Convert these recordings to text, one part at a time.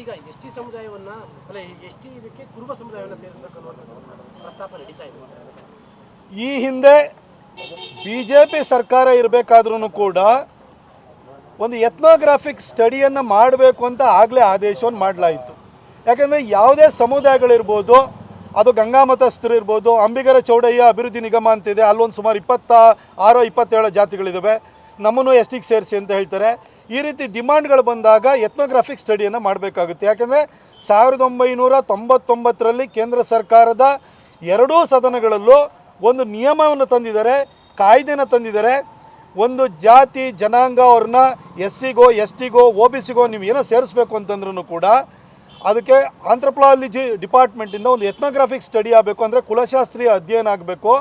ಈಗ S T ಸಮುದಾಯವನ್ನ, ಅಲ್ಲ S T ಇದಕ್ಕೆ ಕುರುಬ ಸಮುದಾಯವನ್ನ ಸೇರಿಸಬೇಕು ಪ್ರಸ್ತಾಪ ನಡೀತಾ ಇದೆ. ಈ ಹಿಂದೆ ಬಿ ಜೆ ಪಿ ಸರ್ಕಾರ ಇರಬೇಕಾದ್ರೂ ಕೂಡ ಒಂದು ಎತ್ನೋಗ್ರಾಫಿಕ್ ಸ್ಟಡಿಯನ್ನು ಮಾಡಬೇಕು ಅಂತ ಆಗಲೇ ಆದೇಶವನ್ನು ಮಾಡಲಾಯಿತು. ಯಾಕಂದರೆ ಯಾವುದೇ ಸಮುದಾಯಗಳಿರ್ಬೋದು, ಅದು ಗಂಗಾಮತಸ್ಥರು ಇರ್ಬೋದು, ಅಂಬಿಗರ ಚೌಡಯ್ಯ ಅಭಿವೃದ್ಧಿ ನಿಗಮ ಅಂತಿದೆ, ಅಲ್ಲೊಂದು ಸುಮಾರು ಇಪ್ಪತ್ತ ಆರು, ಇಪ್ಪತ್ತೇಳು ಜಾತಿಗಳಿದ್ದಾವೆ ನಮ್ಮನ್ನು ಎಸ್ ಟಿಗೆ ಸೇರಿಸಿ ಅಂತ ಹೇಳ್ತಾರೆ. ಈ ರೀತಿ ಡಿಮಾಂಡ್ಗಳು ಬಂದಾಗ ಎತ್ನೋಗ್ರಾಫಿಕ್ ಸ್ಟಡಿಯನ್ನು ಮಾಡಬೇಕಾಗುತ್ತೆ. ಯಾಕೆಂದರೆ ಸಾವಿರದ ಒಂಬೈನೂರ ತೊಂಬತ್ತೊಂಬತ್ತರಲ್ಲಿ ಕೇಂದ್ರ ಸರ್ಕಾರದ ಎರಡೂ ಸದನಗಳಲ್ಲೂ ಒಂದು ನಿಯಮವನ್ನು ತಂದಿದ್ದಾರೆ ಕಾಯ್ದೆನ ತಂದಿದ್ದಾರೆ. ಒಂದು ಜಾತಿ, ಜನಾಂಗ ಅವ್ರನ್ನ ಎಸ್ ಸಿಗೋ ಎಸ್ ಟಿಗೋ ಒ ಬಿ ಸಿಗೋ ನೀವು ಏನೋ ಸೇರಿಸ್ಬೇಕು ಅಂತಂದ್ರೂ ಕೂಡ ಅದಕ್ಕೆ ಆಂಥ್ರಪಾಲಜಿ ಡಿಪಾರ್ಟ್ಮೆಂಟಿಂದ ಒಂದು ಎತ್ನೋಗ್ರಾಫಿಕ್ ಸ್ಟಡಿ ಆಗಬೇಕು ಅಂದರೆ ಕುಲಶಾಸ್ತ್ರೀಯ ಅಧ್ಯಯನ ಆಗಬೇಕು.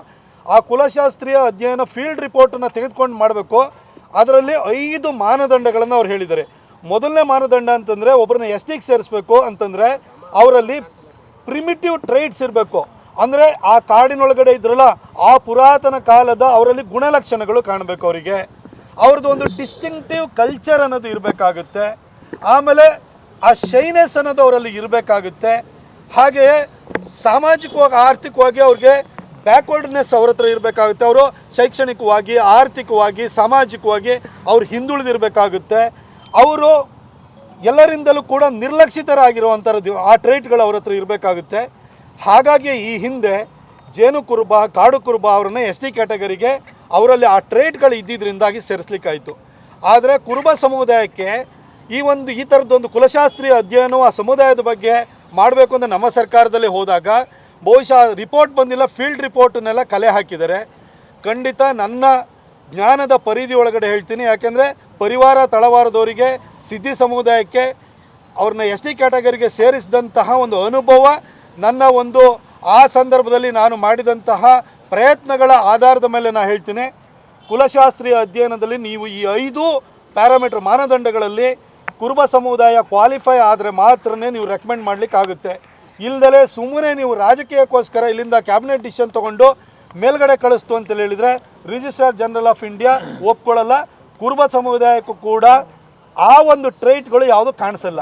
ಆ ಕುಲಶಾಸ್ತ್ರೀಯ ಅಧ್ಯಯನ ಫೀಲ್ಡ್ ರಿಪೋರ್ಟನ್ನು ತೆಗೆದುಕೊಂಡು ಮಾಡಬೇಕು. ಅದರಲ್ಲಿ ಐದು ಮಾನದಂಡಗಳನ್ನು ಅವ್ರು ಹೇಳಿದ್ದಾರೆ. ಮೊದಲನೇ ಮಾನದಂಡ ಅಂತಂದರೆ ಒಬ್ಬರನ್ನ ಎಸ್ ಟಿಗೆ ಸೇರಿಸ್ಬೇಕು ಅಂತಂದರೆ ಅವರಲ್ಲಿ ಪ್ರಿಮಿಟಿವ್ ಟ್ರೈಟ್ಸ್ ಇರಬೇಕು. ಅಂದರೆ ಆ ಕಾಡಿನೊಳಗಡೆ ಇದ್ರಲ್ಲ, ಆ ಪುರಾತನ ಕಾಲದ ಅವರಲ್ಲಿ ಗುಣಲಕ್ಷಣಗಳು ಕಾಣಬೇಕು ಅವರಿಗೆ. ಅವ್ರದ್ದು ಒಂದು ಡಿಸ್ಟಿಂಕ್ಟಿವ್ ಕಲ್ಚರ್ ಅನ್ನೋದು ಇರಬೇಕಾಗುತ್ತೆ. ಆಮೇಲೆ ಆ ಶೈನೆಸ್ ಅನ್ನೋದು ಅವರಲ್ಲಿ ಇರಬೇಕಾಗುತ್ತೆ. ಹಾಗೆಯೇ ಸಾಮಾಜಿಕವಾಗಿ, ಆರ್ಥಿಕವಾಗಿ ಅವ್ರಿಗೆ ಬ್ಯಾಕ್ವರ್ಡ್ನೆಸ್ ಅವ್ರ ಹತ್ರ ಇರಬೇಕಾಗುತ್ತೆ. ಅವರು ಶೈಕ್ಷಣಿಕವಾಗಿ, ಆರ್ಥಿಕವಾಗಿ, ಸಾಮಾಜಿಕವಾಗಿ ಅವ್ರು ಹಿಂದುಳಿದಿರಬೇಕಾಗುತ್ತೆ. ಅವರು ಎಲ್ಲರಿಂದಲೂ ಕೂಡ ನಿರ್ಲಕ್ಷಿತರಾಗಿರುವಂಥ ಆ ಟ್ರೈಟ್ಗಳು ಅವ್ರ ಹತ್ರ ಇರಬೇಕಾಗುತ್ತೆ. ಹಾಗಾಗಿ ಈ ಹಿಂದೆ ಜೇನು ಕುರುಬ, ಕಾಡು ಕುರುಬ ಅವ್ರನ್ನ ಎಸ್ ಟಿ ಕ್ಯಾಟಗರಿಗೆ ಅವರಲ್ಲಿ ಆ ಟ್ರೈಟ್ಗಳು ಇದ್ದಿದ್ದರಿಂದಾಗಿ ಸೇರಿಸ್ಲಿಕ್ಕಾಯಿತು. ಆದರೆ ಕುರುಬ ಸಮುದಾಯಕ್ಕೆ ಈ ಒಂದು, ಈ ಥರದ್ದೊಂದು ಕುಲಶಾಸ್ತ್ರೀಯ ಅಧ್ಯಯನವು ಆ ಸಮುದಾಯದ ಬಗ್ಗೆ ಮಾಡಬೇಕು ಅಂತ ನಮ್ಮ ಸರ್ಕಾರದಲ್ಲಿ ಹೋದಾಗ ಬಹುಶಃ ರಿಪೋರ್ಟ್ ಬಂದಿಲ್ಲ ಫೀಲ್ಡ್ ರಿಪೋರ್ಟನ್ನೆಲ್ಲ ಕಲೆ ಹಾಕಿದ್ದಾರೆ. ಖಂಡಿತ ನನ್ನ ಜ್ಞಾನದ ಪರಿಧಿ ಒಳಗಡೆ ಹೇಳ್ತೀನಿ. ಯಾಕೆಂದರೆ ಪರಿವಾರ ತಳವಾರದವರಿಗೆ, ಸಿದ್ಧಿ ಸಮುದಾಯಕ್ಕೆ, ಅವ್ರನ್ನ ಎಸ್ ಟಿ ಕ್ಯಾಟಗರಿಗೆ ಸೇರಿಸಿದಂತಹ ಒಂದು ಅನುಭವ, ನನ್ನ ಒಂದು ಆ ಸಂದರ್ಭದಲ್ಲಿ ನಾನು ಮಾಡಿದಂತಹ ಪ್ರಯತ್ನಗಳ ಆಧಾರದ ಮೇಲೆ ನಾನು ಹೇಳ್ತೀನಿ. ಕುಲಶಾಸ್ತ್ರೀಯ ಅಧ್ಯಯನದಲ್ಲಿ ನೀವು ಈ ಐದು ಪ್ಯಾರಾಮೀಟರ್ ಮಾನದಂಡಗಳಲ್ಲಿ ಕುರುಬ ಸಮುದಾಯ ಕ್ವಾಲಿಫೈ ಆದರೆ ಮಾತ್ರನೇ ನೀವು ರೆಕಮೆಂಡ್ ಮಾಡಲಿಕ್ಕಾಗುತ್ತೆ. ಇಲ್ದಲೆ ಸುಮ್ಮನೆ ನೀವು ರಾಜಕೀಯಕ್ಕೋಸ್ಕರ ಇಲ್ಲಿಂದ ಕ್ಯಾಬಿನೆಟ್ ಡಿಸಿಷನ್ ತಗೊಂಡು ಮೇಲ್ಗಡೆ ಕಳಿಸ್ತು ಅಂತ ಹೇಳಿದ್ರೆ ರಿಜಿಸ್ಟ್ರಾರ್ ಜನರಲ್ ಆಫ್ ಇಂಡಿಯಾ ಒಪ್ಕೊಳ್ಳಲ್ಲ. ಕುರುಬ ಸಮುದಾಯಕ್ಕೂ ಕೂಡ ಆ ಒಂದು ಟ್ರೈಟ್ಗಳು ಯಾವುದು ಕಾಣಿಸಲ್ಲ.